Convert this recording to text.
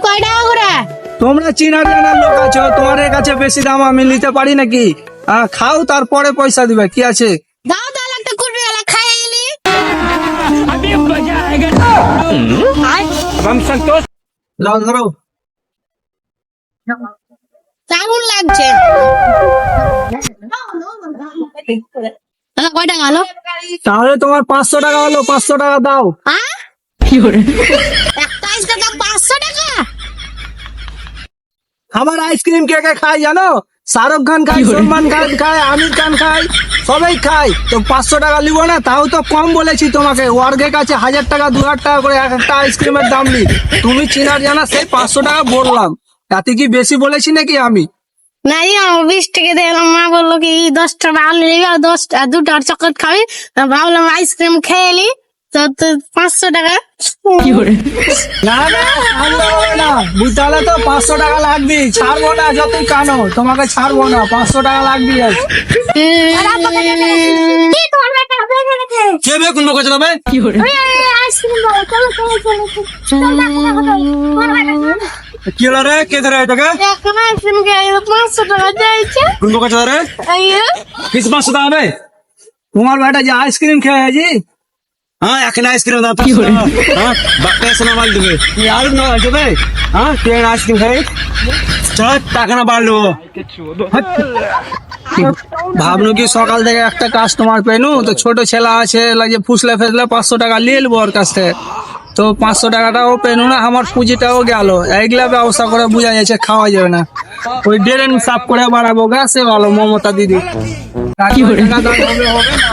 কয় টাকা করে? তোমরা চিনা জানার লোক আছো তোমাদের কাছে বেশি দাম আমি নিতে পারি নাকি? খাও তারপরে পয়সা দিবে কি আছে? দাও তাহলে একটা খাই এলি। লাও ধরো দারুণ লাগছে। কয় টাকা হলো? তাহলে তোমার পাঁচশো টাকা হলো পাঁচশো টাকা দাও। হ্যাঁ একটা আইসক্রিম দাম পাঁচশো টাকা? আমার আইসক্রিম কে কে খায় জানো? শাহরুখ খান খায় সলমান খান খায় আমির খান খায় সবাই খায়। তো পাঁচশো টাকা নিব না তাও তো কম বলেছি তোমাকে। ওয়ার্গের কাছে হাজার টাকা দু হাজার টাকা করে এক একটা আইসক্রিমের দাম নি তুমি চিনার জানা সেই পাঁচশো টাকা বললাম। তাতে কি বেশি বলেছি নাকি আমি? না রে আমার বিশ টাকা দিলাম মা বলল কি দশটা বাল নিবি আর দশটা দুটো চকলেট খাবি ভাবলাম আইসক্রিম খেয়ে এলি তো তো পাঁচশো টাকা না না না বুঝতে তো পাঁচশো টাকা লাগবে ছাড়বো না যতই কানো তোমাকে ছাড়বো না পাঁচশো টাকা লাগবে। কে বে কোন কি কি হলো রে? কে ধরে এটাকে? এখন আইফোন কে 500 টাকা দিয়েছে। কোন দোকান ধরে? আইয়া কিস টাকা হবে তোমার বেটা যে আইসক্রিম খেয়ে আজি হ্যাঁ এখন আইসক্রিম দাও কি হলো হ্যাঁ বাপে সোনা মাল দিবে। কি আর না আছে ভাই হ্যাঁ কে আইসক্রিম খাই চল টাকা না বাড়লো। ভাবলো কি সকাল থেকে একটা কাস্টমার পেনু তো ছোট ছেলে আছে লাগে ফুসলে ফেসলে পাঁচশো টাকা নিয়ে নেব ওর কাছ থেকে। তো পাঁচশো টাকাটাও পেল না আমার পুঁজিটাও গেল। এইগুলা ব্যবস্থা করে বোঝা যাচ্ছে খাওয়া যাবে না। ওই ড্রেন সাফ করে বাড়াবো গা সে ভালো মমতা দিদি। হবে হবে না